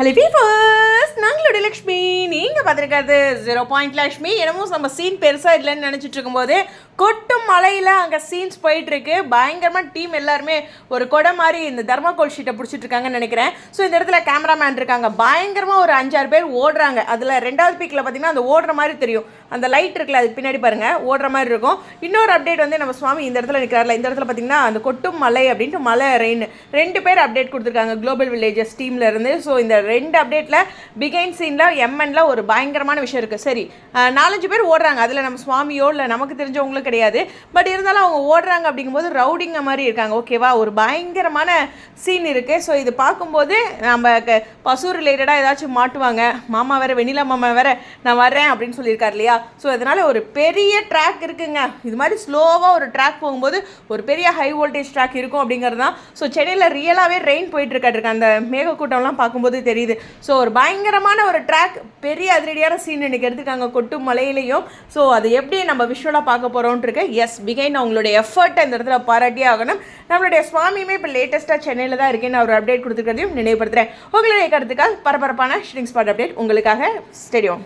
Hello peepers நாங்களுடைய Lakshmi. நீங்கள் பார்த்துருக்காது zero point Lakshmi. என்னமோ நம்ம சீன் பெருசாக இல்லைன்னு நினச்சிட்டு இருக்கும்போது கொட்டும் மலையில் அங்கே சீன்ஸ் போயிட்டுருக்கு. பயங்கரமாக டீம் எல்லாருமே ஒரு கொடை மாதிரி இந்த தர்மாகோல் ஷீட்டை பிடிச்சிட்டு இருக்காங்கன்னு நினைக்கிறேன். ஸோ இந்த இடத்துல கேமராமேன் இருக்காங்க. பயங்கரமாக ஒரு அஞ்சாறு பேர் ஓடுறாங்க. அதில் ரெண்டாவது பீக்கில் பார்த்தீங்கன்னா அந்த ஓடுற மாதிரி தெரியும். அந்த லைட் இருக்குல்ல அதுக்கு பின்னாடி பாருங்கள் ஓடுற மாதிரி இருக்கும். இன்னொரு அப்டேட் வந்து நம்ம சுவாமி இந்த இடத்துல நிற்கிறாரில்ல இந்த இடத்துல பார்த்தீங்கன்னா அந்த கொட்டும் மலை அப்படின்ட்டு மலை ரெயின் ரெண்டு பேர் அப்டேட் கொடுத்துருக்காங்க. குளோபல் வில்லேஜஸ் டீமில் இருந்து. ஸோ இந்த ரெண்டு அப்டேட்டில் பிகைன் சீனில் எம்என்ல ஒரு பயங்கரமான விஷயம் இருக்குது சரி நாலஞ்சு பேர் ஓடுறாங்க. அதில் நம்ம சுவாமியோ இல்லை நமக்கு தெரிஞ்சவங்களும் கிடையாது. பட் இருந்தாலும் அவங்க ஓடுறாங்க அப்படிங்கும்போது ரவுடிங்க மாதிரி இருக்காங்க. ஓகேவா ஒரு பயங்கரமான சீன் இருக்குது ஸோ இது பார்க்கும்போது நம்ம க- பசு ரிலேட்டடாக ஏதாச்சும் மாட்டுவாங்க. மாமா வேறு வெண்ணிலா மாமா வேறு நான் வர்றேன் அப்படின்னு சொல்லியிருக்காரு இல்லையா? ஸோ அதனால் ஒரு பெரிய ட்ராக் இருக்குங்க. இது மாதிரி ஸ்லோவாக ஒரு ட்ராக் போகும்போது ஒரு பெரிய ஹை வோல்டேஜ் ட்ராக் இருக்கும் அப்படிங்கிறது தான் ஸோ சென்னையில் ரியலாகவே ரெயின் போயிட்டு இருக்காரு. அந்த மேகக்கூட்டம்லாம் பார்க்கும்போது தெரியுது. ஸோ ஒரு பயங்கரமான ஒரு ட்ராக் பெரிய அதிரடியான சீன் இன்னைக்கு எடுத்துருக்காங்க கொட்டு மலையிலையும். ஸோ அது எப்படி நம்ம விஷுவலாக பார்க்க போகிறோன்ட்டு இருக்கு எஸ் பிகைன் அவங்களுடைய எஃபர்ட்டை இந்த இடத்துல பாராட்டியே ஆகணும். நம்மளுடைய சுவாமியுமே இப்போ லேட்டஸ்ட்டாக சென்னையில் தான் இருக்கேன்னு அவர் அப்டேட் கொடுத்துருக்கிறதையும் நினைவுபடுத்துகிறேன் உங்களுடைய கருத்துக்காக பரபரப்பான ஷூட்டிங் ஸ்பாட் அப்டேட் உங்களுக்காக ஸ்டேடியம்